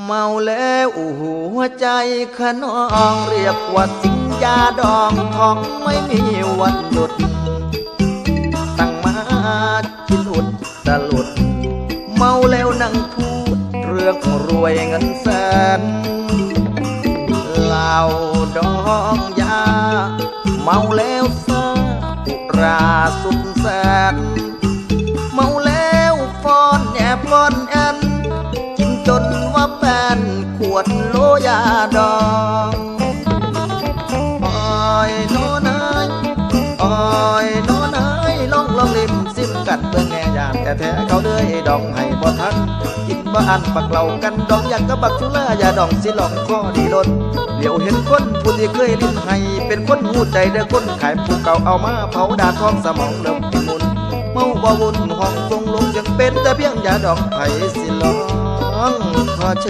เมาแล้วหัวใจขนองเรียกว่าสิงยาดองทองไม่มีวันหยุด ตั้งมาคิดอุดตลุด เมาแล้วนั่งพูด เรื่องรวยเงินแสนเหล้าดองยา เมาแล้วซาอุราสุดแสน เมาแล้วฟอนแอบฟอนแอน แฟนขวดโลยาดองโอ้ยโนนายอ้ยโนนายลองลองลิมซิมกันเพื่อแง่ยานแต่แท้เขาเด้ยดองให้บ่ทันกินบ่อันปักเหล่ากันดองอยากกับบักชุลาอย่าดองสิลองข้อดีล้นเหลียวเห็นคนผู้ที่เคยลิ้นให้เป็นคนหูใจเด้อคนขายผู้เก่าเอามาเผาดาท้องสมองเริ่มมุนเมาบ่วุ่นห้องทรงลงยังเป็นแต่เพียงยาดอกไผ่สิลองขอเชิญ